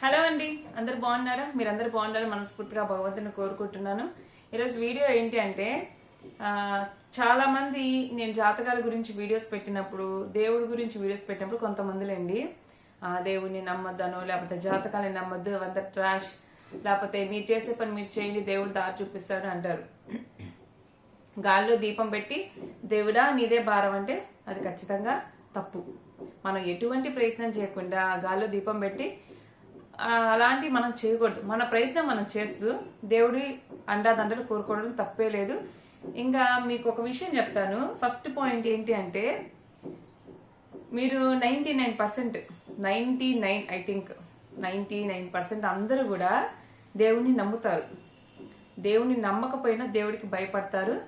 Hello అండి. అందరు బాగున్నారా? మీరందరూ బాగున్నారా మనస్ఫూర్తిగా భగవంతుని కోరుకుంటున్నాను. ఈరోజు వీడియో ఏంటి అంటే చాలా మంది నేను జాతకాల గురించి వీడియోస్ పెట్టినప్పుడు దేవుడి గురించి వీడియోస్ పెట్టినప్పుడు కొంతమందిలేండి ఆ, దేవుడిని నమ్మద్దను లేకపోతే జాతకాలని నమ్మద్దు అవంతా ట్రాష్ లేకపోతే మీరు చేసే పని మీరు చేయండి దేవుడు దారి చూపిస్తాడు అంటారు. గాల్లో దీపం పెట్టి దేవుడా నీదే భారం అంటే అది ఖచ్చితంగా తప్పు. మనం ఎటువంటి ప్రయత్నం చేయకుండా ఆ గాల్లో దీపం పెట్టి అలాంటి మనం చేయకూడదు. మన ప్రయత్నం మనం చేస్తూ దేవుడి అండాదండలు కోరుకోవడం తప్పే లేదు. ఇంకా మీకు ఒక విషయం చెప్తాను. ఫస్ట్ పాయింట్ ఏంటి అంటే మీరు ninety nine percent ninety nine I think ninety nine percent అందరూ కూడా దేవుణ్ణి నమ్ముతారు. దేవుణ్ణి నమ్మకపోయినా దేవుడికి భయపడతారు.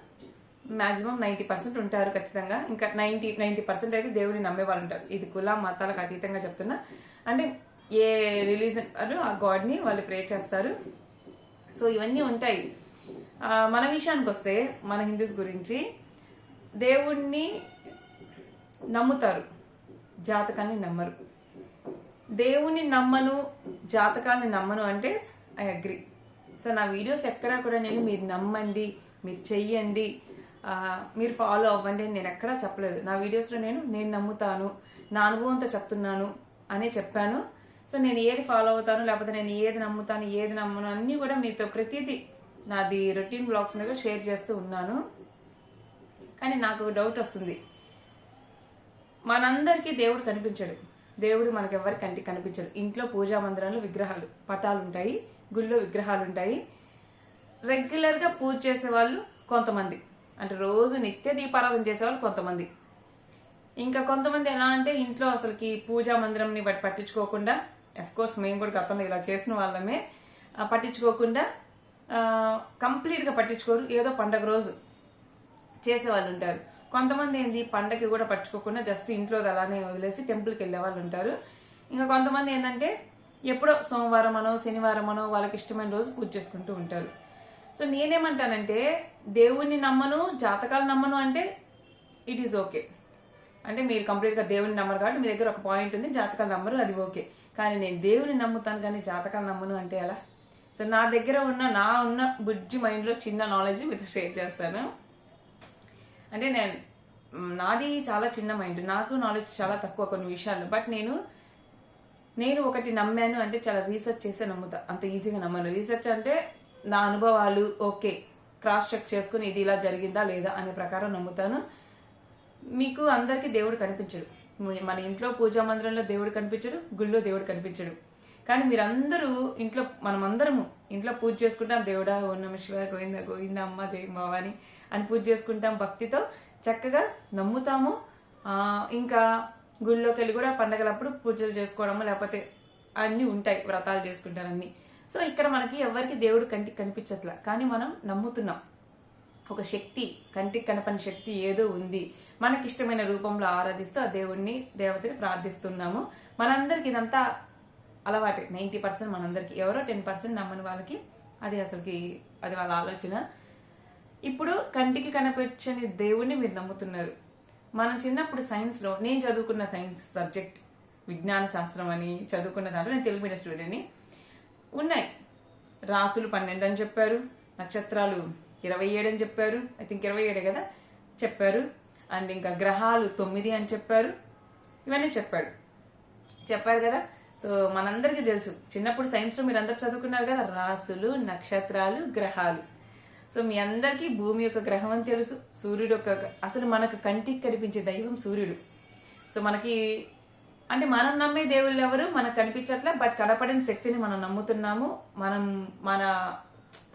మాక్సిమం నైంటీ పర్సెంట్ ఉంటారు ఖచ్చితంగా. ఇంకా నైంటీ నైంటీ పర్సెంట్ అయితే దేవుడిని నమ్మేవాళ్ళు ఉంటారు. ఇది కుల మతాలకు అతీతంగా చెప్తున్నా. అంటే ఏ రిలీజన్ ఆ గాడ్ని వాళ్ళు ప్రే చేస్తారు. సో ఇవన్నీ ఉంటాయి. మన విషయానికి వస్తే మన హిందూస్ గురించి దేవుణ్ణి నమ్ముతారు. జాతకాన్ని నమ్మరు. దేవుని నమ్మను జాతకాన్ని నమ్మను అంటే ఐ అగ్రి సో నా వీడియోస్ ఎక్కడా కూడా నేను మీరు నమ్మండి మీరు చెయ్యండి మీరు ఫాలో అవ్వండి అని నేను ఎక్కడా చెప్పలేదు. నా వీడియోస్లో నేను నేను నమ్ముతాను నా అనుభవంతో చెప్తున్నాను అనే చెప్పాను. సో నేను ఏది ఫాలో అవుతాను లేకపోతే నేను ఏది నమ్ముతాను ఏది నమ్మను అన్నీ కూడా మీతో ప్రతిదీ నాది రొటీన్ బ్లాగ్స్ మీద షేర్ చేస్తూ ఉన్నాను. కానీ నాకు డౌట్ వస్తుంది. మనందరికీ దేవుడు కనిపించడు. దేవుడు మనకెవ్వరి కంటికి కనిపించడు ఇంట్లో పూజా మందిరాలు విగ్రహాలు పటాలు ఉంటాయి గుళ్ళో విగ్రహాలు ఉంటాయి. రెగ్యులర్గా పూజ చేసే వాళ్ళు కొంతమంది. అంటే రోజు నిత్య దీపారాధన చేసేవాళ్ళు కొంతమంది. ఇంకా కొంతమంది ఎలా అంటే ఇంట్లో అసలుకి పూజా మందిరంని బట్టి పట్టించుకోకుండా కోర్స్ మేము కూడా గతంలో ఇలా చేసిన వాళ్ళమే. పట్టించుకోకుండా కంప్లీట్గా పట్టించుకోరు. ఏదో పండగ రోజు చేసేవాళ్ళు ఉంటారు. కొంతమంది ఏంది పండగకి కూడా పట్టుకోకుండా జస్ట్ ఇంట్లో అలానే వదిలేసి టెంపుల్కి వెళ్ళే వాళ్ళు ఉంటారు. ఇంకా కొంతమంది ఏంటంటే ఎప్పుడో సోమవారం అనో శనివారం అనో వాళ్ళకి ఇష్టమైన రోజు పూజ చేసుకుంటూ ఉంటారు. సో నేనేమంటానంటే దేవుణ్ణి నమ్మను జాతకాలు నమ్మను అంటే ఇట్ ఈజ్ ఓకే అంటే మీరు కంప్లీట్గా దేవుని నమ్మరు కాబట్టి మీ దగ్గర ఒక పాయింట్ ఉంది జాతకాలు నమ్మరు అది ఓకే కానీ నేను దేవుని నమ్ముతాను కానీ జాతకాలు నమ్మను అంటే ఎలా? సో నా దగ్గర ఉన్న నా ఉన్న బుజ్జి మైండ్లో చిన్న నాలెడ్జ్ మీతో షేర్ చేస్తాను. అంటే నేను నాది చాలా చిన్న మైండ్ నాకు నాలెడ్జ్ చాలా తక్కువ కొన్ని విషయాలు బట్ నేను నేను ఒకటి నమ్మాను అంటే చాలా రీసెర్చ్ చేసే నమ్ముతా. అంత ఈజీగా నమ్మను. రీసెర్చ్ అంటే నా అనుభవాలు ఓకే క్రాస్ చెక్ చేసుకుని ఇది ఇలా జరిగిందా లేదా అనే ప్రకారం నమ్ముతాను. మీకు అందరికీ దేవుడు కనిపించడు. మన ఇంట్లో పూజా మందిరంలో దేవుడు కనిపించడు గుళ్ళో దేవుడు కనిపించడు. కానీ మీరందరూ ఇంట్లో మనమందరము ఇంట్లో పూజ చేసుకుంటాం దేవుడా ఓ నమ శివ గోవింద గోవింద అమ్మ జయ భవాని అని పూజ చేసుకుంటాం భక్తితో చక్కగా నమ్ముతాము. ఇంకా గుళ్ళోకి వెళ్ళి కూడా పండగలప్పుడు పూజలు చేసుకోవడము లేకపోతే అన్నీ ఉంటాయి వ్రతాలు చేసుకుంటారు అన్ని సో ఇక్కడ మనకి ఎవరికి దేవుడు కంటికి కనిపించట్లా కానీ మనం నమ్ముతున్నాం. ఒక శక్తి కంటికి కనపని శక్తి ఏదో ఉంది. మనకి ఇష్టమైన రూపంలో ఆరాధిస్తూ ఆ దేవుణ్ణి దేవతని ప్రార్థిస్తున్నాము. మనందరికి ఇదంతా అలవాటే. నైంటీ పర్సెంట్ మనందరికి ఎవరో టెన్ పర్సెంట్ నమ్మని వాళ్ళకి అది అసలుకి అది వాళ్ళ ఆలోచన. ఇప్పుడు కంటికి కనిపించని దేవుణ్ణి మీరు నమ్ముతున్నారు. మనం చిన్నప్పుడు సైన్స్లో నేను చదువుకున్న సైన్స్ సబ్జెక్ట్ విజ్ఞాన శాస్త్రం అని చదువుకున్న దాంట్లో నేను తెలుగు మీడియం స్టూడెంట్ని. ఉన్నాయి. రాసులు పన్నెండు అని చెప్పారు. నక్షత్రాలు ఇరవై ఏడు అని చెప్పారు. ఐ థింక్ ఇరవై ఏడే కదా? చెప్పారు. అండ్ ఇంకా గ్రహాలు తొమ్మిది అని చెప్పారు. ఇవన్నీ చెప్పాడు. చెప్పారు కదా? సో మనందరికీ తెలుసు. చిన్నప్పుడు సైన్స్లో మీరు అందరు చదువుకున్నారు కదా? రాసులు నక్షత్రాలు గ్రహాలు. సో మీ అందరికీ భూమి యొక్క గ్రహం అని తెలుసు. సూర్యుడు యొక్క అసలు మనకు కంటికి కనిపించే దైవం సూర్యుడు. సో మనకి అంటే మనం నమ్మే దేవుళ్ళు ఎవరు? మనకు కనిపించట్లే బట్ కనపడని శక్తిని మనం నమ్ముతున్నాము. మనం మన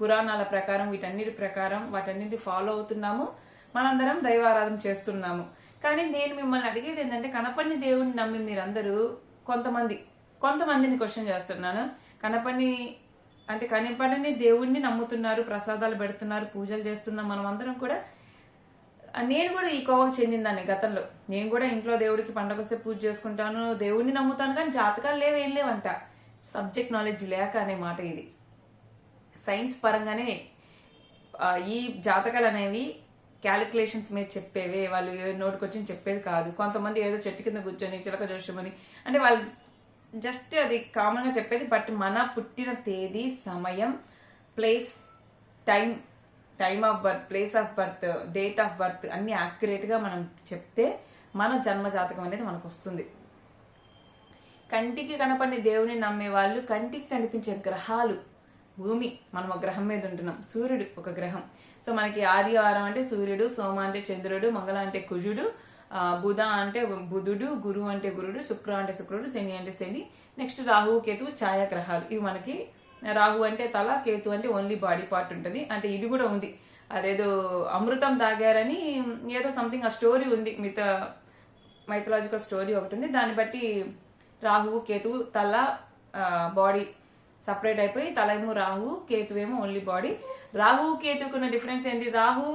పురాణాల ప్రకారం వీటన్నిటి ప్రకారం వాటన్నిటి ఫాలో అవుతున్నాము. మనందరం దైవారాధన చేస్తున్నాము. కానీ నేను మిమ్మల్ని అడిగేది ఏంటంటే కనపడిన దేవుడిని నమ్మి మీరందరూ కొంతమంది కొంతమందిని క్వశ్చన్ చేస్తున్నాను. కనపడిని అంటే కనపడని దేవుణ్ణి నమ్ముతున్నారు ప్రసాదాలు పెడుతున్నారు పూజలు చేస్తున్నాం మనం అందరం కూడా. నేను కూడా ఈ కోవకు చెందిందాన్ని గతంలో. నేను కూడా ఇంట్లో దేవుడికి పండగ వస్తే పూజ చేసుకుంటాను దేవుడిని నమ్ముతాను కానీ జాతకాలు లేవేం లేవంట. సబ్జెక్ట్ నాలెడ్జ్ లేక అనే మాట ఇది. సైన్స్ పరంగానే ఈ జాతకాలు అనేవి క్యాలిక్యులేషన్స్ మీద చెప్పేవే వాళ్ళు నోటికి వచ్చి చెప్పేది కాదు. కొంతమంది ఏదో చెట్టు కింద కూర్చొని చిలక జోషమని అంటే వాళ్ళు జస్ట్ అది కామన్గా చెప్పేది బట్ మన పుట్టిన తేదీ సమయం place time time of birth place of birth date of birth అన్ని యాక్యురేట్గా మనం చెప్తే మన జన్మ జాతకం అనేది మనకు వస్తుంది. కంటికి కనపడిన దేవుని నమ్మే వాళ్ళు కంటికి కనిపించే గ్రహాలు భూమి మనం ఒక గ్రహం మీద ఉంటున్నాం. సూర్యుడు ఒక గ్రహం. సో మనకి ఆదివారం అంటే సూర్యుడు సోమ అంటే చంద్రుడు మంగళ అంటే కుజుడు బుధ అంటే బుధుడు గురు అంటే గురుడు శుక్ర అంటే శుక్రుడు శని అంటే శని. నెక్స్ట్ రాహు కేతు ఛాయాగ్రహాలు. ఇవి మనకి రాహు అంటే తల కేతు అంటే ఓన్లీ బాడీ పార్ట్ ఉంటుంది. అంటే ఇది కూడా ఉంది. అదేదో అమృతం తాగారని ఏదో సంథింగ్ ఆ స్టోరీ ఉంది. మిత మైథలాజికల్ స్టోరీ ఒకటి ఉంది. దాన్ని బట్టి రాహువు కేతువు తల బాడీ సపరేట్ అయిపోయి తల ఏమో రాహు కేతు ఏమో ఓన్లీ బాడీ రాహు కేతుకున్న డిఫరెన్స్ ఏంటి? రాహు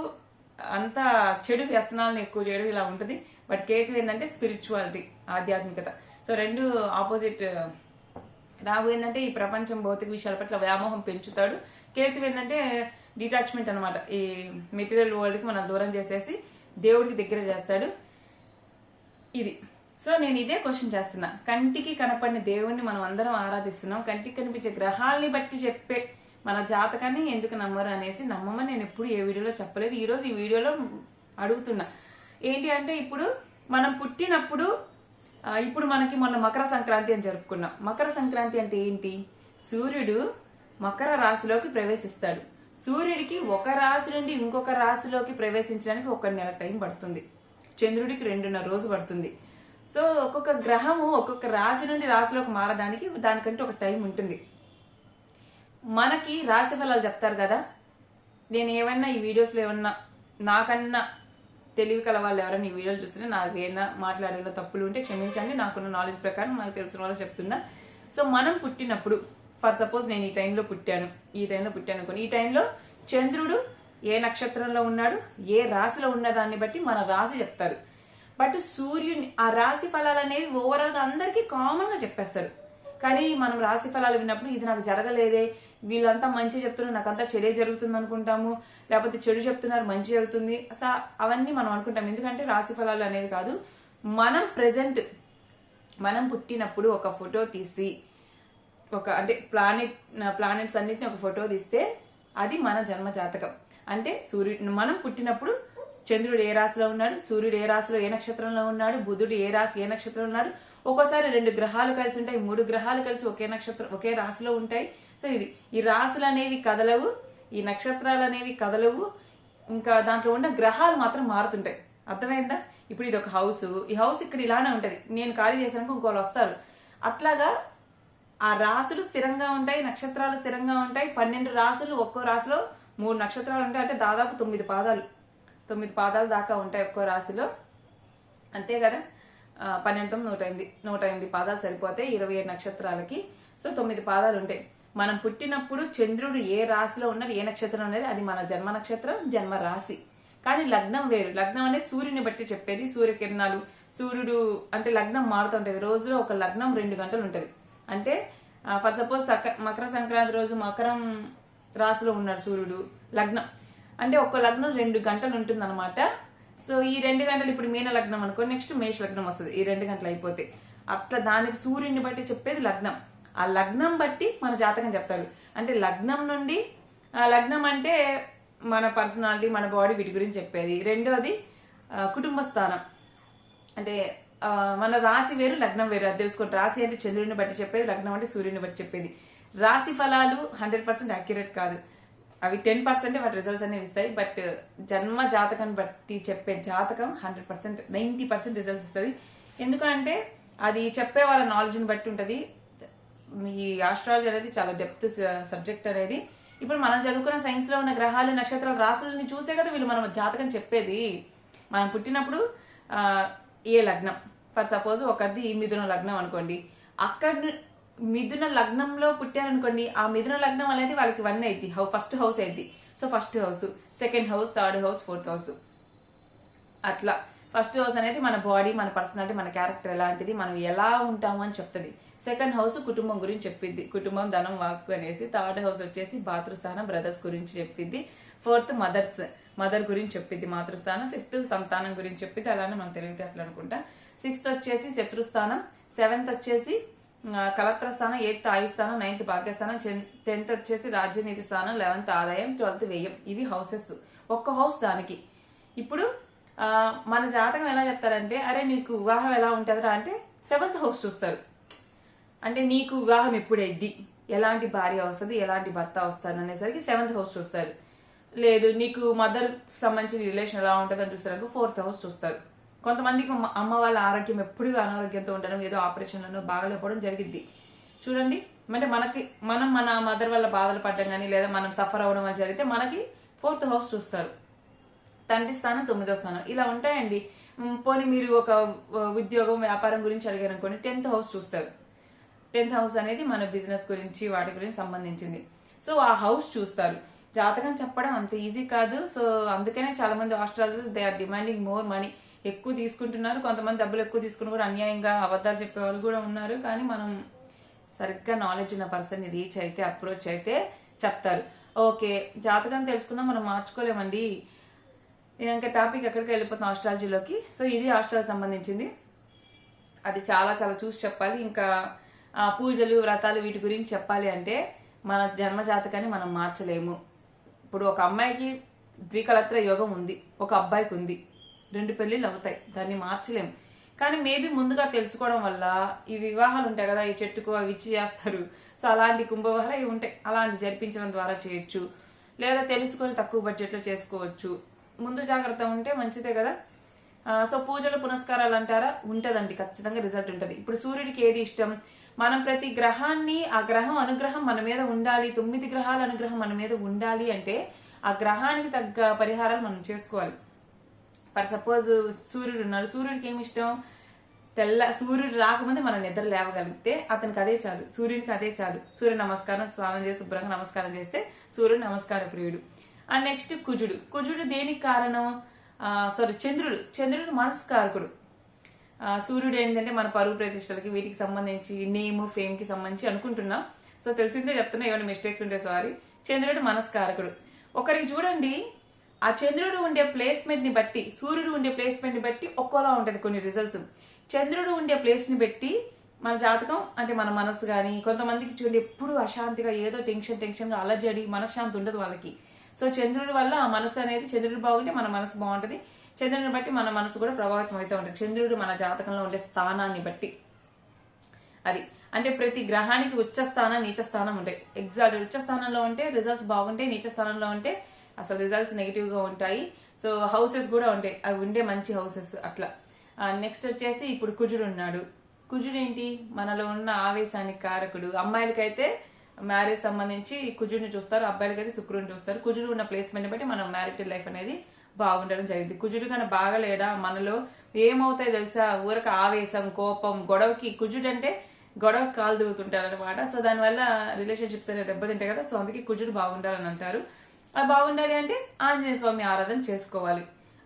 అంతా చెడు వ్యసనాలను ఎక్కువ చేయడం ఇలా ఉంటుంది. బట్ కేతు ఏంటంటే స్పిరిచువాలిటీ ఆధ్యాత్మికత. సో రెండు ఆపోజిట్ రాహు ఏంటంటే ఈ ప్రపంచం భౌతిక విషయాల పట్ల వ్యామోహం పెంచుతాడు. కేతు ఏంటంటే డిటాచ్మెంట్ అనమాట ఈ మెటీరియల్ వరల్డ్కి మనం దూరం చేసేసి దేవుడికి దగ్గర చేస్తాడు. ఇది. సో నేను ఇదే క్వశ్చన్ చేస్తున్నా. కంటికి కనపడిన దేవుణ్ణి మనం అందరం ఆరాధిస్తున్నాం. కంటికి కనిపించే గ్రహాల్ని బట్టి చెప్పే మన జాతకాన్ని ఎందుకు నమ్మరు అనేసి నమ్మమని నేను ఎప్పుడు ఏ వీడియోలో చెప్పలేదు. ఈరోజు ఈ వీడియోలో అడుగుతున్నా. ఏంటి అంటే ఇప్పుడు మనం పుట్టినప్పుడు ఇప్పుడు మనకి మొన్న మకర సంక్రాంతి అని జరుపుకున్నాం. మకర సంక్రాంతి అంటే ఏంటి? సూర్యుడు మకర రాశిలోకి ప్రవేశిస్తాడు. సూర్యుడికి ఒక రాశి నుండి ఇంకొక రాశిలోకి ప్రవేశించడానికి ఒక నెల టైం పడుతుంది. చంద్రుడికి రెండున్నర రోజు పడుతుంది. సో ఒక్కొక్క గ్రహము ఒక్కొక్క రాశి నుండి రాశిలోకి మారడానికి దానికంటే ఒక టైం ఉంటుంది. మనకి రాశి ఫలాలు చెప్తారు కదా నేను ఏమన్నా ఈ వీడియోస్లో ఏమన్నా నాకన్నా తెలివి కల వాళ్ళు ఎవరైనా ఈ వీడియోలు చూస్తే నాకు ఏమైనా మాట్లాడిన తప్పులు ఉంటే క్షమించండి నాకున్న నాలెడ్జ్ ప్రకారం నాకు తెలిసిన వాళ్ళు చెప్తున్నా. సో మనం పుట్టినప్పుడు ఫర్ సపోజ్ నేను ఈ టైంలో పుట్టాను ఈ టైంలో పుట్టాను అనుకోని ఈ టైంలో చంద్రుడు ఏ నక్షత్రంలో ఉన్నాడు ఏ రాశిలో ఉన్న దాన్ని బట్టి మన రాశి చెప్తారు. బట్ సూర్యుని ఆ రాశి ఫలాలు అనేవి ఓవరాల్గా అందరికీ కామన్గా చెప్పేస్తారు. కానీ మనం రాశి ఫలాలు విన్నప్పుడు ఇది నాకు జరగలేదే వీళ్ళంతా మంచి చెప్తున్నారు నాకంతా చెడే జరుగుతుంది అనుకుంటాము లేకపోతే చెడు చెప్తున్నారు మంచి జరుగుతుంది. అసలు అవన్నీ మనం అనుకుంటాం. ఎందుకంటే రాశి ఫలాలు అనేవి కాదు మనం ప్రజెంట్ మనం పుట్టినప్పుడు ఒక ఫోటో తీసి ఒక అంటే ప్లానెట్ ప్లానెట్స్ అన్నిటిని ఒక ఫోటో తీస్తే అది మన జన్మ జాతకం. అంటే సూర్యుడు మనం పుట్టినప్పుడు చంద్రుడు ఏ రాశిలో ఉన్నాడు? సూర్యుడు ఏ రాశిలో ఏ నక్షత్రంలో ఉన్నాడు? బుధుడు ఏ రాశి ఏ నక్షత్రంలో ఉన్నాడు? ఒక్కోసారి రెండు గ్రహాలు కలిసి ఉంటాయి. మూడు గ్రహాలు కలిసి ఒకే నక్షత్రం ఒకే రాశిలో ఉంటాయి. సో ఇది ఈ రాశులు అనేవి కదలవు ఈ నక్షత్రాలు అనేవి కదలవు. ఇంకా దాంట్లో ఉన్న గ్రహాలు మాత్రం మారుతుంటాయి. అర్థమైందా? ఇప్పుడు ఇది ఒక హౌస్. ఈ హౌస్ ఇక్కడ ఇలానే ఉంటది. నేను ఖాళీ చేసినాక ఇంకోళ్ళు వస్తారు. అట్లాగా ఆ రాసులు స్థిరంగా ఉంటాయి నక్షత్రాలు స్థిరంగా ఉంటాయి. పన్నెండు రాసులు ఒక్కో రాశిలో మూడు నక్షత్రాలు ఉంటాయి. అంటే దాదాపు తొమ్మిది పాదాలు. తొమ్మిది పాదాలు దాకా ఉంటాయి ఒక్కో రాశిలో. అంతే కదా? పన్నెండు తొమ్మిది నూట ఎనిమిది నూట ఎనిమిది పాదాలు సరిపోతాయి ఇరవై ఏడు నక్షత్రాలకి. సో తొమ్మిది పాదాలు ఉంటాయి. మనం పుట్టినప్పుడు చంద్రుడు ఏ రాశిలో ఉన్నది ఏ నక్షత్రం అనేది అది మన జన్మ నక్షత్రం జన్మ రాశి. కానీ లగ్నం వేరు. లగ్నం అనేది సూర్యుని బట్టి చెప్పేది. సూర్యకిరణాలు సూర్యుడు అంటే లగ్నం మారుతుంటది. రోజులో ఒక లగ్నం రెండు గంటలు ఉంటది. అంటే ఫర్ సపోజ్ మకర సంక్రాంతి రోజు మకరం రాశిలో ఉన్నాడు సూర్యుడు. లగ్నం. అంటే ఒక్క లగ్నం రెండు గంటలు ఉంటుందన్నమాట. సో ఈ రెండు గంటలు ఇప్పుడు మీన లగ్నం అనుకో నెక్స్ట్ మేష లగ్నం వస్తుంది. ఈ రెండు గంటలు అయిపోతే. అట్లా దాని సూర్యుని బట్టి చెప్పేది లగ్నం. ఆ లగ్నం బట్టి మన జాతకం చెప్తారు. అంటే లగ్నం నుండి ఆ లగ్నం అంటే మన పర్సనాలిటీ మన బాడీ వీటి గురించి చెప్పేది. రెండోది కుటుంబ స్థానం. అంటే మన రాశి వేరు లగ్నం వేరు. అది తెలుసుకోండి. రాశి అంటే చంద్రుడిని బట్టి చెప్పేది లగ్నం అంటే సూర్యుని బట్టి చెప్పేది. రాశి ఫలాలు హండ్రెడ్ పర్సెంట్ అక్యురేట్ కాదు. అవి టెన్ పర్సెంట్ వాటి రిజల్ట్స్ అనేవి ఇస్తాయి బట్ జన్మ జాతకాన్ని బట్టి చెప్పే జాతకం hundred percent ninety percent results ఇస్తుంది. ఎందుకంటే అది చెప్పే వాళ్ళ నాలెడ్జ్ని బట్టి ఉంటుంది. ఈ ఆస్ట్రాలజీ అనేది చాలా డెప్త్ సబ్జెక్ట్ అనేది. ఇప్పుడు మనం చదువుకున్న సైన్స్లో ఉన్న గ్రహాలు నక్షత్రాలు రాసులని చూసే కదా వీళ్ళు మనం జాతకం చెప్పేది. మనం పుట్టినప్పుడు ఏ లగ్నం? ఫర్ సపోజ్ ఒకరిది మిథున లగ్నం అనుకోండి. అక్కడ మిథున లగ్నంలో పుట్టారనుకోండి ఆ మిథున లగ్నం అనేది వాళ్ళకి వన్ అయింది హౌ ఫస్ట్ హౌస్ అయింది so first house second house third house fourth house అట్లా. ఫస్ట్ హౌస్ అనేది మన బాడీ మన పర్సనాలిటీ మన క్యారెక్టర్ ఎలాంటిది మనం ఎలా ఉంటాము అని చెప్తుంది. సెకండ్ హౌస్ కుటుంబం గురించి చెప్పిద్ది. కుటుంబం ధనం వాక్ అనేసి. థర్డ్ హౌస్ వచ్చేసి భాతృస్థానం బ్రదర్స్ గురించి చెప్పిద్ది. ఫోర్త్ మదర్స్ మదర్ గురించి చెప్పిద్ది మాతృస్థానం. ఫిఫ్త్ సంతానం గురించి చెప్పిద్ది. అలానే మనం తెలివితే అట్లా అనుకుంటా. సిక్స్త్ వచ్చేసి శత్రుస్థానం. సెవెంత్ వచ్చేసి కలెక్టర్ స్థానం ఎయిత్ ఆయు స్థానం నైన్త్ భాగ్యస్థానం టెన్త్ వచ్చేసి రాజ్యనీతి స్థానం లెవెన్త్ ఆదాయం ట్వెల్త్ వ్యయం. ఇవి హౌసెస్. ఒక్క హౌస్ దానికి. ఇప్పుడు మన జాతకం ఎలా చెప్తారంటే అరే నీకు వివాహం ఎలా ఉంటుందిరా అంటే సెవెంత్ హౌస్ చూస్తారు. అంటే నీకు వివాహం ఎప్పుడైద్ది? ఎలాంటి భార్య వస్తుంది? ఎలాంటి భర్త వస్తారు? అనేసరికి సెవెంత్ హౌస్ చూస్తారు. లేదు నీకు మదర్ సంబంధించిన రిలేషన్ ఎలా ఉంటుంది అని చూస్తారు ఫోర్త్ హౌస్ చూస్తారు. కొంతమందికి అమ్మ- అమ్మ వాళ్ళ ఆరోగ్యం ఎప్పుడు అనారోగ్యంతో ఉండడం ఏదో ఆపరేషన్లను బాగలేకపోవడం జరిగింది చూడండి అంటే మనకి మనం మన మదర్ వల్ల బాధలు పడడం కానీ లేదా మనం సఫర్ అవ్వడం వల్ల జరిగితే మనకి ఫోర్త్ హౌస్ చూస్తారు. తండ్రి స్థానం తొమ్మిదో స్థానం. ఇలా ఉంటాయండి. పోనీ మీరు ఒక ఉద్యోగం వ్యాపారం గురించి అడిగారు అనుకోండి టెన్త్ హౌస్ చూస్తారు. టెన్త్ హౌస్ అనేది మన బిజినెస్ గురించి వాటి గురించి సంబంధించింది. సో ఆ హౌస్ చూస్తారు. జాతకం చెప్పడం అంత ఈజీ కాదు. సో అందుకనే చాలా మంది astrologers they are demanding more money. ఎక్కువ తీసుకుంటున్నారు. కొంతమంది డబ్బులు ఎక్కువ తీసుకుని కూడా అన్యాయంగా అబద్ధాలు చెప్పే వాళ్ళు కూడా ఉన్నారు. కానీ మనం సరిగ్గా నాలెడ్జ్ ఉన్న పర్సన్ని రీచ్ అయితే అప్రోచ్ అయితే చెప్తారు. ఓకే జాతకం తెలుసుకున్నా మనం మార్చుకోలేమండి. నేను ఇంకా టాపిక్ ఎక్కడికి వెళ్ళిపోతాం ఆస్ట్రాలజీలోకి సో ఇది ఆస్ట్రాలజీ సంబంధించింది. అది చాలా చాలా చూసి చెప్పాలి. ఇంకా పూజలు వ్రతాలు వీటి గురించి చెప్పాలి అంటే మన జన్మ జాతకాన్ని మనం మార్చలేము. ఇప్పుడు ఒక అమ్మాయికి ద్వికలత్ర యోగం ఉంది. ఒక అబ్బాయికి ఉంది. రెండు పెళ్ళిళ్ళు అవుతాయి. దాన్ని మార్చలేం. కానీ మేబీ ముందుగా తెలుసుకోవడం వల్ల ఈ వివాహాలు ఉంటాయి కదా ఈ చెట్టుకు అవి ఇచ్చి చేస్తారు. సో అలాంటి కుంభవహాలు ఇవి ఉంటాయి. అలాంటి జరిపించడం ద్వారా చేయొచ్చు. లేదా తెలుసుకొని తక్కువ బడ్జెట్లో చేసుకోవచ్చు. ముందు జాగ్రత్త ఉంటే మంచిదే కదా. సో పూజలు పునస్కారాలు అంటారా? ఉంటదండి. ఖచ్చితంగా రిజల్ట్ ఉంటుంది. ఇప్పుడు సూర్యుడికి ఏది ఇష్టం? మనం ప్రతి గ్రహాన్ని ఆ గ్రహం అనుగ్రహం మన మీద ఉండాలి. తొమ్మిది గ్రహాల అనుగ్రహం మన మీద ఉండాలి అంటే ఆ గ్రహానికి తగ్గ పరిహారాలు మనం చేసుకోవాలి. ఫర్ సపోజ్ సూర్యుడు ఉన్నాడు సూర్యుడికి ఏమి ఇష్టం? తెల్ల సూర్యుడు రాకముందే మనం నిద్ర లేవగలిగితే అతనికి అదే చాలు. సూర్యునికి అదే చాలు. సూర్య నమస్కారం స్నానం చేసి శుభ్రంగా నమస్కారం చేస్తే సూర్యుడు నమస్కార ప్రియుడు. అండ్ నెక్స్ట్ కుజుడు. కుజుడు దేనికి కారణం? సారీ చంద్రుడు. చంద్రుడు మనస్కారకుడు. సూర్యుడు ఏంటంటే మన పరువు ప్రతిష్టలకి వీటికి సంబంధించి నేమ్ ఫేమ్కి సంబంధించి అనుకుంటున్నాం. సో తెలిసిందే చెప్తున్నా ఏమైనా మిస్టేక్స్ ఉంటే సారీ చంద్రుడు మనస్కారకుడు. ఒకరికి చూడండి ఆ చంద్రుడు ఉండే ప్లేస్మెంట్ని బట్టి సూర్యుడు ఉండే ప్లేస్మెంట్ని బట్టి ఒక్కోలా ఉంటది కొన్ని రిజల్ట్స్ చంద్రుడు ఉండే ప్లేస్ని బట్టి మన జాతకం అంటే మన మనసు కానీ కొంతమందికి చూడండి ఎప్పుడు అశాంతిగా ఏదో టెన్షన్ టెన్షన్గా అలజడి మనశ్శాంతి ఉండదు వాళ్ళకి. సో చంద్రుడి వల్ల ఆ మనసు అనేది చంద్రుడు బాగుంటే మన మనసు బాగుంటది. చంద్రుడిని బట్టి మన మనసు కూడా ప్రభావితం అవుతూ ఉంటుంది. చంద్రుడు మన జాతకంలో ఉండే స్థానాన్ని బట్టి. అది. అంటే ప్రతి గ్రహానికి ఉచ్చ స్థానం నీచ స్థానం ఉంటాయి ఎగ్జాక్ట్ ఉచ్చ స్థానంలో ఉంటే రిజల్ట్స్ బాగుంటాయి నీచ స్థానంలో ఉంటే అసలు రిజల్ట్స్ నెగిటివ్గా ఉంటాయి. సో హౌసెస్ కూడా ఉంటాయి అవి ఉండే మంచి హౌసెస్ అట్లా. నెక్స్ట్ వచ్చేసి ఇప్పుడు కుజుడు ఉన్నాడు. కుజుడు ఏంటి? మనలో ఉన్న ఆవేశానికి కారకుడు. అమ్మాయిలకైతే మ్యారేజ్ సంబంధించి కుజుడిని చూస్తారు అబ్బాయిలకైతే శుక్రుడిని చూస్తారు. కుజుడు ఉన్న ప్లేస్మెంట్ బట్టి మనం మ్యారిటల్ లైఫ్ అనేది బాగుండడం జరిగింది. కుజుడు కన్నా బాగలేడా మనలో ఏమవుతాయి తెలుసా? ఊరక ఆవేశం కోపం గొడవకి కుజుడు అంటే గొడవ కాలు దిగుతుంటారు అనమాట సో దానివల్ల రిలేషన్షిప్స్ అనేది దెబ్బతింటాయి కదా. సో అందుకే కుజుడు బాగుండాలని అంటారు. అవి బాగుండాలి అంటే ఆంజనేయ స్వామి ఆరాధన చేసుకోవాలి.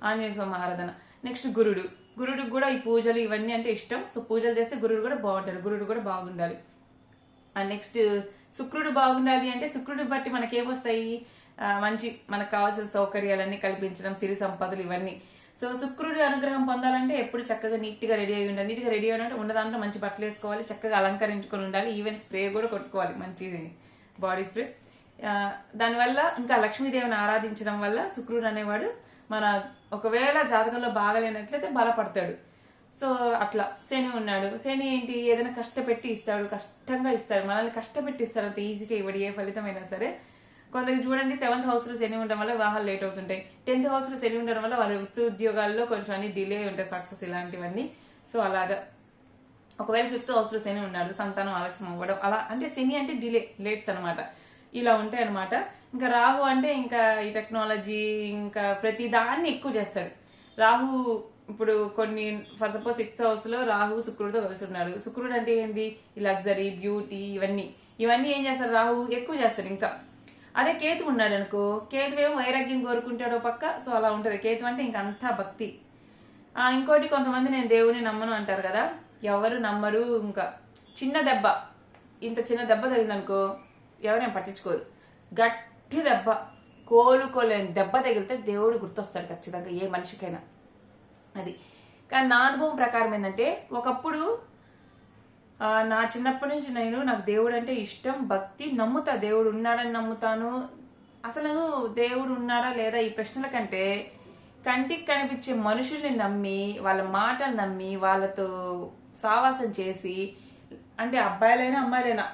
ఆంజనేయ స్వామి ఆరాధన. నెక్స్ట్ గురుడు. గురుడికి కూడా ఈ పూజలు ఇవన్నీ అంటే ఇష్టం. సో పూజలు చేస్తే గురుడు కూడా బాగుంటారు గురుడు కూడా బాగుండాలి. నెక్స్ట్ శుక్రుడు బాగుండాలి అంటే శుక్రుడు బట్టి మనకేమొస్తాయి? మంచి మనకు కావాల్సిన సౌకర్యాలన్నీ కల్పించడం సిరి సంపదలు ఇవన్నీ. సో శుక్రుడి అనుగ్రహం పొందాలంటే ఎప్పుడు చక్కగా నీట్గా రెడీ అయి ఉండాలి. నీట్గా రెడీ అయ్యాలంటే ఉన్న దాంట్లో మంచి బట్టలు వేసుకోవాలి. చక్కగా అలంకరించుకొని ఉండాలి. ఈవెన్ స్ప్రే కూడా కొట్టుకోవాలి. మంచి బాడీ స్ప్రే. దానివల్ల ఇంకా లక్ష్మీదేవిని ఆరాధించడం వల్ల శుక్రుడు అనేవాడు మన ఒకవేళ జాతకంలో బాగలేనట్లయితే బలపడతాడు. సో అట్లా శని ఉన్నాడు. శని ఏంటి? ఏదైనా కష్టపెట్టి ఇస్తాడు. కష్టంగా ఇస్తాడు. మనల్ని కష్టపెట్టి ఇస్తాడు. అంత ఈజీగా ఇవ్వడు ఏ ఫలితమైనా సరే. కొందరికి చూడండి సెవెంత్ హౌస్లో శని ఉండడం వల్ల వివాహాలు లేట్ అవుతుంటాయి. టెన్త్ హౌస్లో శని ఉండడం వల్ల వాళ్ళ వృత్తి ఉద్యోగాల్లో కొంచెం అన్ని డిలే ఉంటాయి సక్సెస్ ఇలాంటివన్నీ. సో అలాగా. ఒకవేళ ఫిఫ్త్ హౌస్లో శని ఉన్నాడు సంతానం ఆలస్యం అవ్వడం అలా అంటే శని అంటే డిలే లేట్స్ అన్నమాట. ఇలా ఉంటాయి అనమాట ఇంకా రాహు అంటే ఇంకా ఈ టెక్నాలజీ ఇంకా ప్రతి దాన్ని ఎక్కువ చేస్తాడు. రాహు ఇప్పుడు కొన్ని ఫర్ సపోజ్ సిక్స్త్ హౌస్లో రాహు శుక్రుడితో కలిసి ఉన్నాడు. శుక్రుడు అంటే ఏంటి ఈ లగ్జరీ బ్యూటీ ఇవన్నీ. ఇవన్నీ ఏం చేస్తారు రాహు ఎక్కువ చేస్తారు ఇంకా. అదే కేతు ఉన్నాడు అనుకో కేతు ఏమో వైరాగ్యం కోరుకుంటాడో పక్క సో అలా ఉంటుంది. కేతు అంటే ఇంకా అంతా భక్తి. ఆ ఇంకోటి కొంతమంది నేను దేవుని నమ్మను అంటారు కదా. ఎవరు నమ్మరు ఇంకా. చిన్న దెబ్బ. ఇంత చిన్న దెబ్బ తగిలిందనుకో ఎవరేం పట్టించుకోరు గట్టి దెబ్బ కోలుకోలేని దెబ్బ తగిలితే దేవుడు గుర్తొస్తాడు ఖచ్చితంగా ఏ మనిషికైనా. అది. కానీ నా అనుభవం ప్రకారం ఏంటంటే ఒకప్పుడు నా చిన్నప్పటి నుంచి నేను నాకు దేవుడు అంటే ఇష్టం భక్తి నమ్ముతా. దేవుడు ఉన్నాడని నమ్ముతాను. అసలు దేవుడు ఉన్నాడా లేదా ఈ ప్రశ్నల కంటే కంటికి కనిపించే మనుషుల్ని నమ్మి వాళ్ళ మాటలు నమ్మి వాళ్ళతో సావాసం చేసి అంటే అబ్బాయిలైనా అమ్మాయిలైనా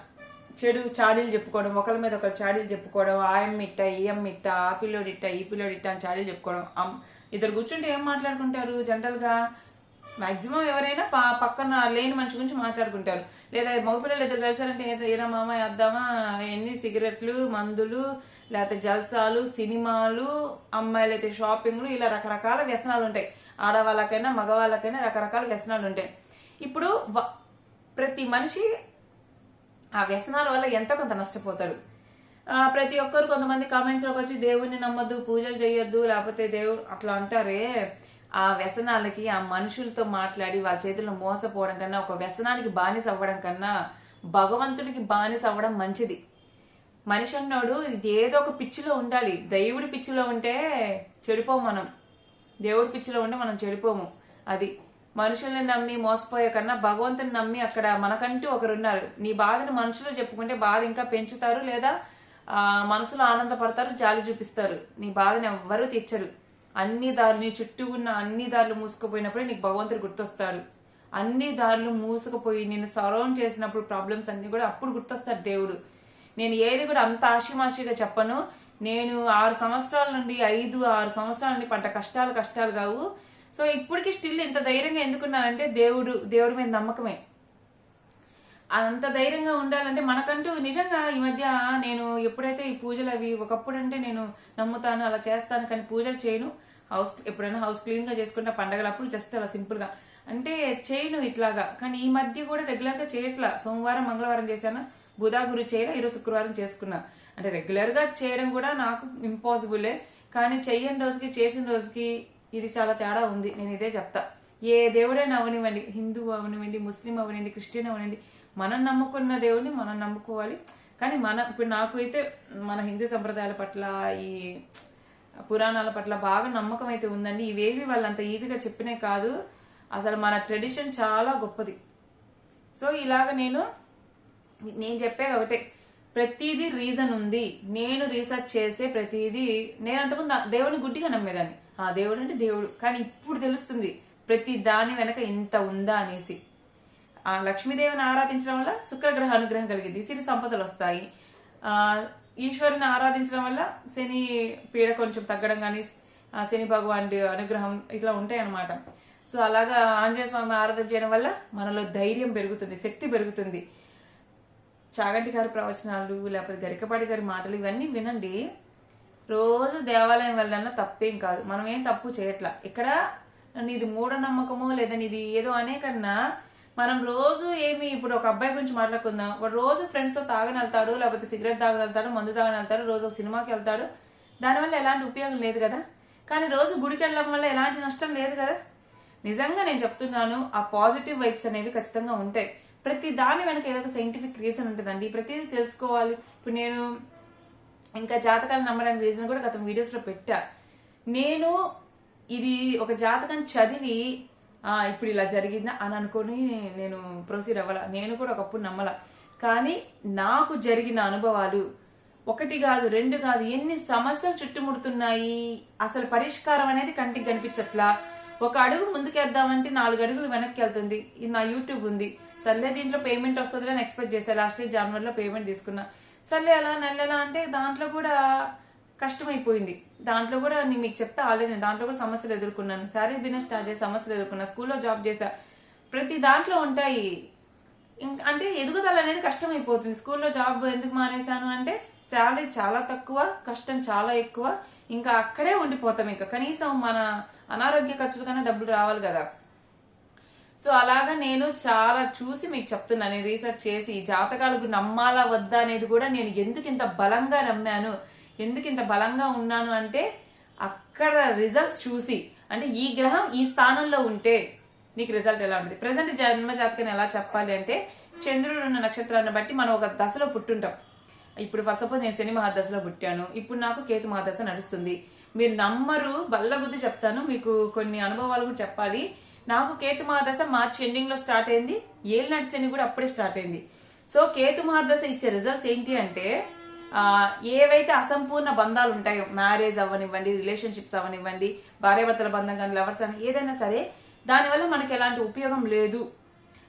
చెడు చాడీలు చెప్పుకోవడం ఒకరి మీద ఒకరు చాడీలు చెప్పుకోవడం ఆయమ్మ ఇట్ట ఈయమ్మ ఇట్ట ఆ పిల్లోడి ఇట్ట ఈ పిల్లోడి ఇట్ట అని చాడీలు చెప్పుకోవడం. ఇద్దరు కూర్చుంటే ఏం మాట్లాడుకుంటారు? జనరల్గా మాక్సిమం ఎవరైనా పా పక్కన లేని మనిషి గురించి మాట్లాడుకుంటారు. లేదా మగపిల్లలు ఇద్దరు కలిసారంటే ఏదో ఏరా మామ వేద్దామా ఎన్ని సిగరెట్లు మందులు లేకపోతే జల్సాలు సినిమాలు అమ్మాయిలు అయితే షాపింగ్లు ఇలా రకరకాల వ్యసనాలు ఉంటాయి. ఆడవాళ్ళకైనా మగవాళ్ళకైనా రకరకాల వ్యసనాలు ఉంటాయి. ఇప్పుడు వ- ప్రతి మనిషి ఆ వ్యసనాల వల్ల ఎంతో కొంత నష్టపోతారు? ప్రతి ఒక్కరు కొంతమంది కామెంట్స్లోకి వచ్చి దేవుణ్ణి నమ్మద్దు పూజలు చేయొద్దు లేకపోతే దేవుడు అట్లా అంటారే ఆ వ్యసనాలకి ఆ మనుషులతో మాట్లాడి వాళ్ళ చేతుల్లో మోసపోవడం కన్నా ఒక వ్యసనానికి బానిస అవ్వడం కన్నా భగవంతుడికి బానిస అవ్వడం మంచిది. మనిషి అన్నాడు ఇది ఏదో ఒక పిచ్చిలో ఉండాలి. దేవుడి పిచ్చిలో ఉంటే చెడిపోము మనం. దేవుడి పిచ్చిలో ఉంటే మనం చెడిపోము. అది మనుషుల్ని నమ్మి మోసపోయే కన్నా భగవంతుని నమ్మి అక్కడ మనకంటూ ఒకరు ఉన్నారు నీ బాధను మనుషులు చెప్పుకుంటే బాధ ఇంకా పెంచుతారు లేదా ఆ, మనసులో ఆనందపడతారు జాలి చూపిస్తారు. నీ బాధను ఎవ్వరూ తీర్చరు. అన్ని దారులు నీ చుట్టూ ఉన్న అన్ని దారులు మూసుకుపోయినప్పుడే నీకు భగవంతుడు గుర్తొస్తాడు. అన్ని దారులు మూసుకుపోయి నేను సరౌండ్ చేసినప్పుడు ప్రాబ్లమ్స్ అన్ని కూడా అప్పుడు గుర్తొస్తాడు దేవుడు. నేను ఏది కూడా అంత ఆషిమాషిగా చెప్పను. నేను ఆరు సంవత్సరాల నుండి ఐదు ఆరు సంవత్సరాల నుండి పడ్డ కష్టాలు కష్టాలు కావు. సో ఇప్పటికీ స్టిల్ ఇంత ధైర్యంగా ఎందుకున్నానంటే దేవుడు దేవుడి మీద నమ్మకమే. అంత ధైర్యంగా ఉండాలంటే మనకంటూ నిజంగా ఈ మధ్య నేను ఎప్పుడైతే ఈ పూజలు అవి ఒకప్పుడు అంటే నేను నమ్ముతాను అలా చేస్తాను కానీ పూజలు చేయను. హౌస్ ఎప్పుడైనా హౌస్ క్లీన్గా చేసుకుంటా పండగలప్పుడు జస్ట్ అలా సింపుల్గా అంటే చేయను ఇట్లాగా. కానీ ఈ మధ్య కూడా రెగ్యులర్గా చేయట్లా. సోమవారం మంగళవారం చేశాను? బుధా గురు చేయలే ఈరోజు శుక్రవారం చేసుకున్నా. అంటే రెగ్యులర్గా చేయడం కూడా నాకు ఇంపాసిబులే కానీ చెయ్యని రోజుకి చేసిన రోజుకి ఇది చాలా తేడా ఉంది. నేను ఇదే చెప్తా. ఏ దేవుడైనా అవనివ్వండి. హిందూ అవనివ్వండి ముస్లిం అవనివ్వండి క్రిస్టియన్ అవనివ్వండి మనం నమ్ముకున్న దేవుడిని మనం నమ్ముకోవాలి. కానీ మన ఇప్పుడు నాకు అయితే మన హిందూ సంప్రదాయాల పట్ల ఈ పురాణాల పట్ల బాగా నమ్మకం అయితే ఉందండి. ఇవేవి వాళ్ళు అంత ఈజీగా చెప్పినే కాదు. అసలు మన ట్రెడిషన్ చాలా గొప్పది. సో ఇలాగ నేను నేను చెప్పేది ఒకటే. ప్రతిదీ రీజన్ ఉంది. నేను రీసెర్చ్ చేసే ప్రతిదీ నేను అంతకుముందు దేవుని గుడ్డిగా నమ్మేదాన్ని. ఆ దేవుడు అంటే దేవుడు. కానీ ఇప్పుడు తెలుస్తుంది ప్రతి దాని వెనక ఇంత ఉందా అనేసి. ఆ లక్ష్మీదేవిని ఆరాధించడం వల్ల శుక్రగ్రహ అనుగ్రహం కలిగింది సిరి సంపదలు వస్తాయి. ఆ ఈశ్వరుని ఆరాధించడం వల్ల శని పీడ కొంచెం తగ్గడం కానీ శని భగవాన్ అనుగ్రహం ఇట్లా ఉంటాయి అనమాట సో అలాగా ఆంజనేయ స్వామి ఆరాధన చేయడం వల్ల మనలో ధైర్యం పెరుగుతుంది శక్తి పెరుగుతుంది. చాగంటి గారి ప్రవచనాలు లేకపోతే గరికపాటి గారి మాటలు ఇవన్నీ వినండి. రోజు దేవాలయం వెళ్ళన్నా తప్పేం కాదు. మనం ఏం తప్పు చేయట్లా. ఇక్కడ నీది మూఢనమ్మకమో లేదా నీది ఏదో అనే కన్నా మనం రోజు ఏమి ఇప్పుడు ఒక అబ్బాయి గురించి మాట్లాడుకుందాం. వాడు రోజు ఫ్రెండ్స్తో తాగని వెళ్తాడు లేకపోతే సిగరెట్ తాగని వెళ్తాడు మందు తాగని వెళ్తాడు రోజు సినిమాకి వెళ్తాడు. దానివల్ల ఎలాంటి ఉపయోగం లేదు కదా. కానీ రోజు గుడికి వెళ్ళడం వల్ల ఎలాంటి నష్టం లేదు కదా. నిజంగా నేను చెప్తున్నాను ఆ పాజిటివ్ వైబ్స్ అనేవి ఖచ్చితంగా ఉంటాయి. ప్రతి దాని వెనక ఏదో ఒక సైంటిఫిక్ రీజన్ ఉంటుందండి. ప్రతిదీ తెలుసుకోవాలి. ఇప్పుడు నేను ఇంకా జాతకాలు నమ్మడానికి రీజన్ కూడా గత వీడియోస్లో పెట్టా. నేను ఇది ఒక జాతకం చదివి ఆ ఇప్పుడు ఇలా జరిగిందా అని అనుకొని నేను ప్రొసీడ్ అవ్వాల? నేను కూడా ఒకప్పుడు నమ్మల. కానీ నాకు జరిగిన అనుభవాలు ఒకటి కాదు రెండు కాదు ఎన్ని సమస్యలు చుట్టుముడుతున్నాయి అసలు పరిష్కారం అనేది కంటికి కనిపించట్లా? ఒక అడుగు ముందుకేద్దామంటే నాలుగు అడుగులు వెనక్కి వెళ్తుంది. ఇది నా యూట్యూబ్ ఉంది. సర్లే దీంట్లో పేమెంట్ వస్తుందని అని ఎక్స్పెక్ట్ చేశా. లాస్ట్ ఇయర్ జనవరిలో పేమెంట్ తీసుకున్నా. సర్లే అలా నెలలా అంటే దాంట్లో కూడా కష్టమైపోయింది. దాంట్లో కూడా నేను మీకు చెప్తా ఆల్రెడీ దాంట్లో కూడా సమస్యలు ఎదుర్కొన్నాను. శారీ బిజినెస్ స్టార్ట్ చేసి సమస్యలు ఎదుర్కొన్నా స్కూల్లో జాబ్ చేసా. ప్రతి దాంట్లో ఉంటాయి. అంటే ఎదుగుదల అనేది కష్టమైపోతుంది. స్కూల్లో జాబ్ ఎందుకు మానేశాను అంటే శాలరీ చాలా తక్కువ కష్టం చాలా ఎక్కువ. ఇంకా అక్కడే ఉండిపోతాం ఇంకా. కనీసం మన అనారోగ్య ఖర్చుల కన్నా డబ్బులు రావాలి కదా. సో అలాగా నేను చాలా చూసి మీకు చెప్తున్నాను నేను రీసెర్చ్ చేసి జాతకాలకు నమ్మాలా వద్దా అనేది కూడా నేను ఎందుకు ఇంత బలంగా నమ్మాను ఎందుకు ఇంత బలంగా ఉన్నాను అంటే అక్కడ రిజల్ట్స్ చూసి అంటే ఈ గ్రహం ఈ స్థానంలో ఉంటే నీకు రిజల్ట్ ఎలా ఉంటుంది? ప్రజెంట్ జన్మ జాతకం ఎలా చెప్పాలి అంటే చంద్రుడు ఉన్న నక్షత్రాన్ని బట్టి మనం ఒక దశలో పుట్టుంటాం. ఇప్పుడు ఫస్ట్ సపోజ్ నేను శని మహాదశలో పుట్టాను ఇప్పుడు నాకు కేతు మహాదశ నడుస్తుంది. మీరు నమ్మరు బల్ల బుద్ధి చెప్తాను మీకు కొన్ని అనుభవాలు కూడా చెప్పాలి. నాకు కేతు మహాదశ మార్చి ఎండింగ్లో స్టార్ట్ అయింది. ఏలినాటి నడిచని కూడా అప్పుడే స్టార్ట్ అయింది. సో కేతు మహాదశ ఇచ్చే రిజల్ట్స్ ఏంటి అంటే ఆ, ఏవైతే అసంపూర్ణ బంధాలు ఉంటాయో మ్యారేజ్ అవ్వనివ్వండి రిలేషన్షిప్స్ అవ్వనివ్వండి భార్యాభర్తల బంధం కానీ లవర్స్ అని ఏదైనా సరే దానివల్ల మనకి ఎలాంటి ఉపయోగం లేదు.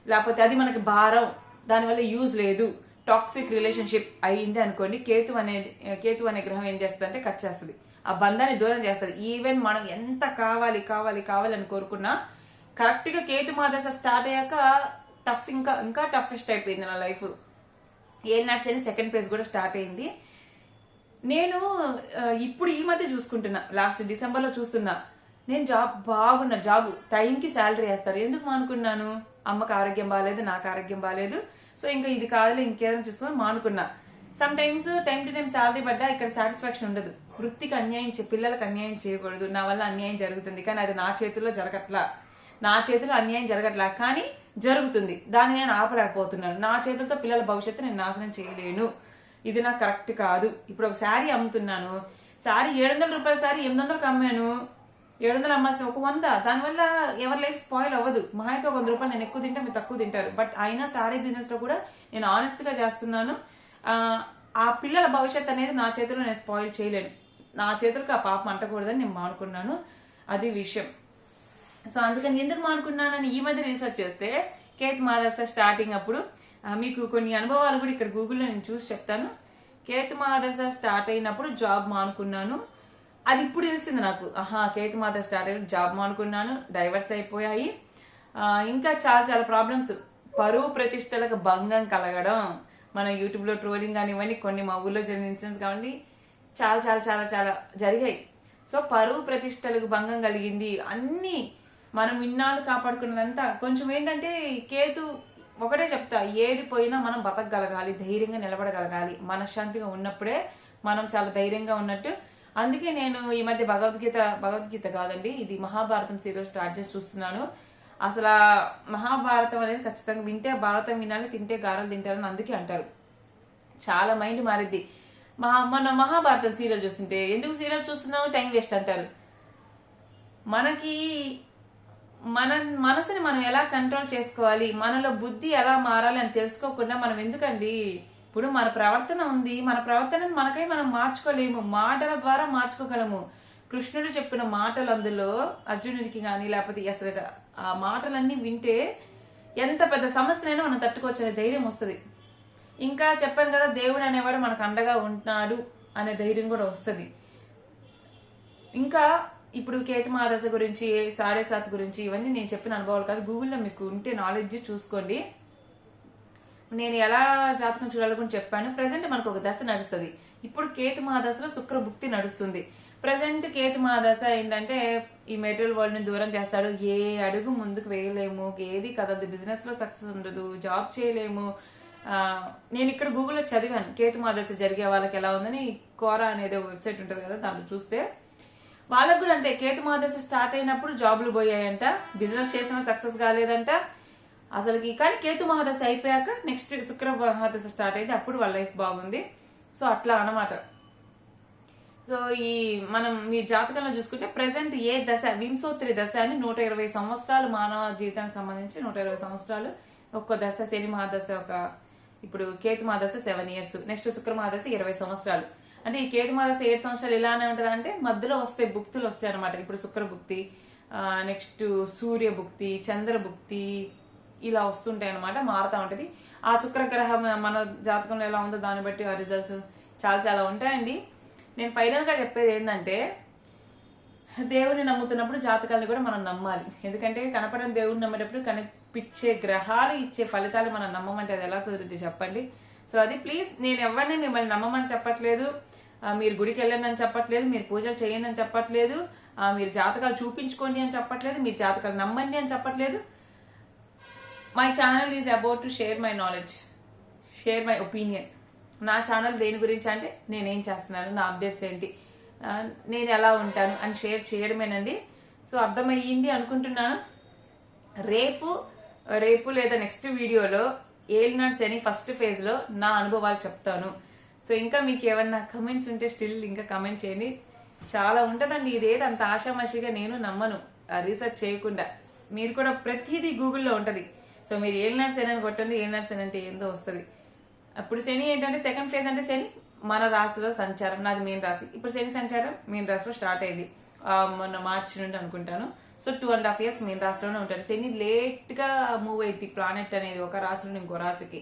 లేకపోతే అది మనకి భారం. దానివల్ల యూజ్ లేదు. టాక్సిక్ రిలేషన్షిప్ అయ్యింది అనుకోండి కేతు అనే కేతు అనే గ్రహం ఏం చేస్తుంది అంటే కట్ చేస్తుంది. ఆ బంధాన్ని దూరం చేస్తుంది. ఈవెన్ మనం ఎంత కావాలి కావాలి కావాలి అని కోరుకున్నా కరెక్ట్గా కేతు మాదశ స్టార్ట్ అయ్యాక టఫ్ ఇంకా ఇంకా టఫెస్ట్ అయిపోయింది నా లైఫ్ ఏ నర్స్ అని సెకండ్ ఫేజ్ కూడా స్టార్ట్ అయింది. నేను ఇప్పుడు ఈ మధ్య చూసుకుంటున్నా. లాస్ట్ డిసెంబర్లో చూస్తున్నా. నేను జాబ్ బాగున్నా జాబ్ టైంకి శాలరీ వేస్తారు. ఎందుకు మానుకున్నాను? అమ్మకి ఆరోగ్యం బాగాలేదు నాకు ఆరోగ్యం బాగాలేదు సో ఇంకా ఇది కాదులే ఇంకేదైనా చూసుకొని మానుకున్నా. Sometimes time to time salary పడ్డా ఇక్కడ సాటిస్ఫాక్షన్ ఉండదు. వృత్తికి అన్యాయం చే పిల్లలకు అన్యాయం చేయకూడదు. నా వల్ల అన్యాయం జరుగుతుంది. కానీ అది నా చేతుల్లో జరగట్లా. నా చేతిలో అన్యాయం జరగట్లా. కానీ జరుగుతుంది. దాన్ని నేను ఆపలేకపోతున్నాను. నా చేతులతో పిల్లల భవిష్యత్తు నేను నాశనం చేయలేను. ఇది నాకు కరెక్ట్ కాదు. ఇప్పుడు ఒక శారీ అమ్ముతున్నాను. శారీ ఏడు వందల రూపాయల శారీ ఎనిమిది వందలకు అమ్మాను. ఏడు వందలు అమ్మాల్సిన ఒక వంద. దానివల్ల ఎవరి లైఫ్ స్పాయిల్ అవ్వదు. మా అయితే ఒక వంద రూపాయలు నేను ఎక్కువ తింటే మీరు తక్కువ తింటారు. బట్ అయినా శారీ బిజినెస్లో కూడా నేను ఆనెస్ట్గా చేస్తున్నాను. ఆ, పిల్లల భవిష్యత్ అనేది నా చేతిలో నేను స్పాయిల్ చేయలేను. నా చేతులకు ఆ పాపం అంటకూడదని నేను మానుకున్నాను. అది విషయం. సో అందుకని ఎందుకు మానుకున్నానని ఈ మధ్య రీసెర్చ్ చేస్తే కేత్ మహాదశ స్టార్టింగ్ అప్పుడు మీకు కొన్ని అనుభవాలు కూడా ఇక్కడ గూగుల్లో నేను చూసి చెప్తాను. కేతు మహాదశ స్టార్ట్ అయినప్పుడు జాబ్ మానుకున్నాను. అది ఇప్పుడు తెలిసింది నాకు. ఆహా కేతు మహాదశ స్టార్ట్ అయిన జాబ్ మానుకున్నాను డైవర్స్ అయిపోయాయి. ఇంకా చాలా చాలా ప్రాబ్లమ్స్ పరువు ప్రతిష్టలకు భంగం కలగడం మన యూట్యూబ్లో ట్రోలింగ్ కానివ్వండి కొన్ని మా ఊళ్ళో జరిగిన ఇన్సిడెంట్స్ కావండి చాలా చాలా చాలా చాలా జరిగాయి. సో పరువు ప్రతిష్టలకు భంగం కలిగింది. అన్నీ మనం ఇన్నాళ్ళు కాపాడుకున్నదంతా కొంచెం ఏంటంటే కేతు ఒకటే చెప్తా ఏది పోయినా మనం బతకగలగాలి ధైర్యంగా నిలబడగలగాలి మనశ్శాంతిగా ఉన్నప్పుడే మనం చాలా ధైర్యంగా ఉన్నట్టు. అందుకే నేను ఈ మధ్య భగవద్గీత భగవద్గీత కాదండి ఇది మహాభారతం సీరియల్ స్టార్ట్ చేసి చూస్తున్నాను. అసలు మహాభారతం అనేది ఖచ్చితంగా వింటే భారతం వినాలి తింటే గారెలు తింటారని అందుకే అంటారు. చాలా మైండ్ మారిద్ది. మహా మన మహాభారతం సీరియల్ చూస్తుంటే ఎందుకు సీరియల్ చూస్తున్నావు? టైం వేస్ట్ అంటారు. మనకి మన మనసుని మనం ఎలా కంట్రోల్ చేసుకోవాలి? మనలో బుద్ధి ఎలా మారాలి అని తెలుసుకోకుండా మనం ఎందుకండి? ఇప్పుడు మన ప్రవర్తన ఉంది. మన ప్రవర్తనను మనకై మనం మార్చుకోలేము. మాటల ద్వారా మార్చుకోగలము. కృష్ణుడు చెప్పిన మాటలు అందులో అర్జునుడికి కానీ లేకపోతే అసలు ఆ మాటలన్నీ వింటే ఎంత పెద్ద సమస్యనైనా మనం తట్టుకోవచ్చు ధైర్యం వస్తుంది. ఇంకా చెప్పాను కదా దేవుడు అనేవాడు మనకు అండగా ఉంటున్నాడు అనే ధైర్యం కూడా వస్తుంది. ఇంకా ఇప్పుడు కేతు మాదశ గురించి సాడే సాత్ గురించి ఇవన్నీ నేను చెప్పిన అనుభవాలు కాదు. గూగుల్లో మీకు ఉంటే నాలెడ్జ్ చూసుకోండి. నేను ఎలా జాతకం చూడాలని చెప్పాను. ప్రజెంట్ మనకు ఒక దశ నడుస్తుంది. ఇప్పుడు కేతు మహాదశలో శుక్ర భుక్తి నడుస్తుంది. ప్రజెంట్ కేతు మహాదశ ఏంటంటే ఈ మెటీరియల్ వరల్డ్ని దూరం చేస్తాడు. ఏ అడుగు ముందుకు వేయలేము. ఏది కదలదు. బిజినెస్లో సక్సెస్ ఉండదు. జాబ్ చేయలేము. నేను ఇక్కడ గూగుల్లో చదివాను. కేతు మహాదశ జరిగే వాళ్ళకి ఎలా ఉందని. కోరా అనేది వెబ్సైట్ ఉంటుంది కదా దాన్ని చూస్తే. వాళ్ళకు కూడా అంతే. కేతు మహాదశ స్టార్ట్ అయినప్పుడు జాబ్లు పోయాయంట. బిజినెస్ చేసిన సక్సెస్ కాలేదంట. అసలుకి కానీ కేతు మహాదశ అయిపోయాక నెక్స్ట్ శుక్ర మహాదశ స్టార్ట్ అయితే అప్పుడు వాళ్ళ లైఫ్ బాగుంది. సో అట్లా అన్నమాట. సో ఈ మనం మీ జాతకంలో చూసుకుంటే ప్రజెంట్ ఏ దశ వింశోత్రి దశ అని నూట ఇరవై సంవత్సరాలు మానవ జీవితానికి సంబంధించి నూట ఇరవై సంవత్సరాలు ఒక్క దశ శని మహాదశ ఒక ఇప్పుడు కేతు మహాదశ సెవెన్ ఇయర్స్ నెక్స్ట్ శుక్ర మహాదశ ఇరవై సంవత్సరాలు. అంటే ఈ కేతు ఏడు సంవత్సరాలు ఇలానే ఉంటుంది అంటే మధ్యలో వస్తాయి భుక్తులు వస్తాయి అనమాట ఇప్పుడు శుక్ర భుక్తి నెక్స్ట్ సూర్య భుక్తి చంద్ర భుక్తి ఇలా వస్తుంటాయి అనమాట మారుతా ఉంటుంది. ఆ శుక్రగ్రహం మన జాతకంలో ఎలా ఉందో దాన్ని బట్టి ఆ రిజల్ట్స్ చాలా చాలా ఉంటాయండి. నేను ఫైనల్గా చెప్పేది ఏంటంటే దేవుడిని నమ్ముతున్నప్పుడు జాతకాలను కూడా మనం నమ్మాలి. ఎందుకంటే కనపడని దేవుడిని నమ్మేటప్పుడు కనిపించే గ్రహాలు ఇచ్చే ఫలితాలు మనం నమ్మమంటే అది ఎలా కుదురుద్ది చెప్పండి? సో అది ప్లీజ్ నేను ఎవరిని మిమ్మల్ని నమ్మమని చెప్పట్లేదు. మీరు గుడికి వెళ్ళండి అని చెప్పట్లేదు. మీరు పూజలు చేయండి అని చెప్పట్లేదు. మీరు జాతకాలు చూపించుకోండి అని చెప్పట్లేదు. మీరు జాతకాలు నమ్మండి అని చెప్పట్లేదు. My channel is about to share my knowledge share my opinion నా ఛానల్ దేని గురించి అంటే నేనేం చేస్తున్నాను నా అప్డేట్స్ ఏంటి నేను ఎలా ఉంటాను అని షేర్ చేయడమేనండి. సో అర్థమయ్యింది అనుకుంటున్నాను. రేపు రేపు లేదా నెక్స్ట్ వీడియోలో ఏలినాడు శని ఫస్ట్ ఫేజ్లో నా అనుభవాలు చెప్తాను. సో ఇంకా మీకు ఏమన్నా కమెంట్స్ ఉంటే స్టిల్ ఇంకా కమెంట్ చేయండి. చాలా ఉంటదండి ఇదేది అంత ఆషామాషిగా నేను నమ్మను. రీసెర్చ్ చేయకుండా. మీరు కూడా ప్రతిదీ గూగుల్లో ఉంటది. సో మీరు ఏలినాడు శని అని కొట్టండి ఏలినాడు శని అంటే ఏందో వస్తుంది. అప్పుడు శని ఏంటంటే సెకండ్ ఫేజ్ అంటే శని మన రాశిలో సంచారం. నాది మెయిన్ రాశి. ఇప్పుడు శని సంచారం మెయిన్ రాశిలో స్టార్ట్ అయింది. మొన్న మార్చి నుండి అనుకుంటాను. So two and half years main రాశిలోనే ఉంటారు శని లేట్గా మూవ్ అయింది ప్లానెట్ అనేది ఒక రాశి నుండి ఇంకో రాశికి.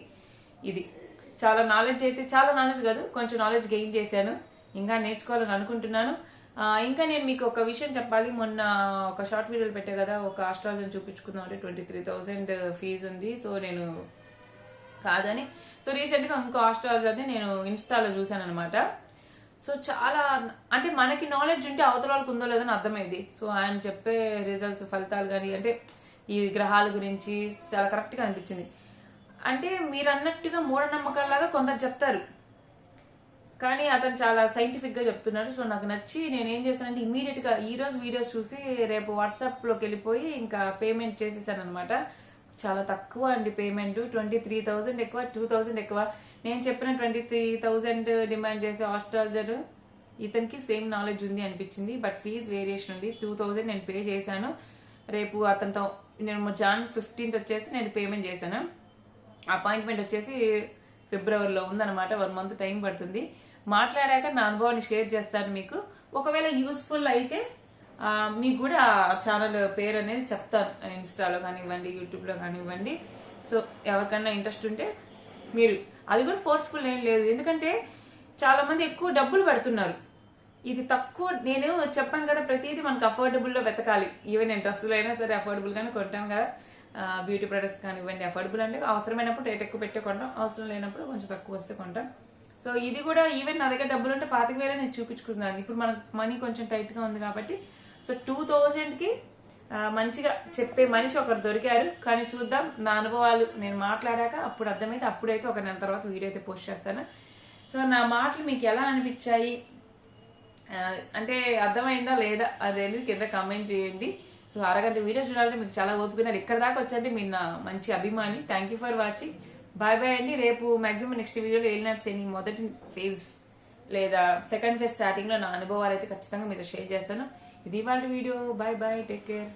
ఇది చాలా నాలెడ్జ్ అయితే చాలా నాలెడ్జ్ కాదు కొంచెం నాలెడ్జ్ గెయిన్ చేశాను. ఇంకా నేర్చుకోవాలని అనుకుంటున్నాను. ఇంకా నేను మీకు ఒక విషయం చెప్పాలి. మొన్న ఒక షార్ట్ వీడియోలు పెట్టా కదా ఒక ఆస్ట్రాలజీని చూపించుకుందాం అంటే ట్వంటీ త్రీ థౌజండ్ ఫీజు ఉంది. సో నేను కాదని సో రీసెంట్గా ఇంకో ఆస్ట్రాలజర్ని నేను ఇన్స్టాలో చూశాను అనమాట సో చాలా అంటే మనకి నాలెడ్జ్ ఉంటే అవతల వాళ్ళకి ఉందో లేదని అర్థమైంది సో ఆయన చెప్పే రిజల్ట్స్ ఫలితాలు కానీ అంటే ఈ గ్రహాల గురించి చాలా కరెక్ట్గా అనిపించింది. అంటే మీరు అన్నట్టుగా మూఢనమ్మకాలలాగా కొందరు చెప్తారు. కానీ అతను చాలా సైంటిఫిక్గా చెప్తున్నాడు సో నాకు నచ్చి నేను ఏం చేశానంటే ఇమీడియట్గా ఈరోజు వీడియోస్ చూసి రేపు వాట్సాప్లోకి వెళ్ళిపోయి ఇంకా పేమెంట్ చేసేసాను అనమాట చాలా తక్కువ అండి పేమెంట్ ట్వంటీ త్రీ థౌసండ్ ఎక్కువ టూ థౌసండ్ ఎక్కువ. నేను చెప్పిన ట్వంటీ త్రీ థౌసండ్ డిమాండ్ చేసే ఆస్ట్రాలజర్ ఇతనికి సేమ్ నాలెడ్జ్ ఉంది అనిపించింది బట్ ఫీజ్ వేరియేషన్ ఉంది. టూ థౌజండ్ నేను పే చేశాను. రేపు అతనితో నేను జాన్ ఫిఫ్టీన్త్ వచ్చేసి నేను పేమెంట్ చేశాను. అపాయింట్మెంట్ వచ్చేసి ఫిబ్రవరిలో ఉందన్నమాట. వన్ మంత్ టైం పడుతుంది. మాట్లాడాక నా అనుభవాన్ని షేర్ చేస్తాను మీకు. ఒకవేళ యూస్ఫుల్ అయితే మీకు కూడా ఛానల్ పేరు అనేది చెప్తాను. ఇన్స్టాలో కానివ్వండి యూట్యూబ్లో కానివ్వండి. సో ఎవరికన్నా ఇంట్రెస్ట్ ఉంటే మీరు అది కూడా ఫోర్స్ఫుల్ ఏం లేదు. ఎందుకంటే చాలా మంది ఎక్కువ డబ్బులు పెడుతున్నారు. ఇది తక్కువ నేను చెప్పాను కదా ప్రతిదీ మనకు అఫోర్డబుల్లో వెతకాలి. ఈవెన్ నేను డ్రెస్సులు అయినా సరే అఫోర్డబుల్ గానే కొంటాం కదా. బ్యూటీ ప్రొడక్ట్స్ కానివ్వండి అఫోర్డబుల్ అంటే అవసరమైనప్పుడు రేట్ ఎక్కువ పెట్టే కొంటాం. అవసరం లేనప్పుడు కొంచెం తక్కువ వస్తే కొంటాం. సో ఇది కూడా ఈవెన్ నా దగ్గర డబ్బులు ఉంటే పాతిక వేలే నేను చూపించుకున్నాను ఇప్పుడు మనకు మనీ కొంచెం టైట్గా ఉంది కాబట్టి సో టూ థౌజండ్కి మంచిగా చెప్పే మనిషి ఒకరు దొరికారు. కానీ చూద్దాం నా అనుభవాలు నేను మాట్లాడాక అప్పుడు అర్థమైతే అప్పుడైతే ఒక నెల తర్వాత వీడియో అయితే పోస్ట్ చేస్తాను. సో నా మాటలు మీకు ఎలా అనిపించాయి? అంటే అర్థమైందా లేదా అదేది కింద కామెంట్ చేయండి. సో అరగంట వీడియో చూడాలంటే మీకు చాలా ఓపికన్నారు ఇక్కడ దాకా వచ్చండి మీ నా మంచి అభిమాని. Thank you for watching bye bye అండి. రేపు మాక్సిమం నెక్స్ట్ వీడియోలో వెళ్ళినట్టు సేని మొదటి ఫేజ్ లేదా సెకండ్ ఫేజ్ స్టార్టింగ్లో నా అనుభవాలు అయితే ఖచ్చితంగా మీతో షేర్ చేస్తాను. ఇది వాళ్ళ video. Bye bye take care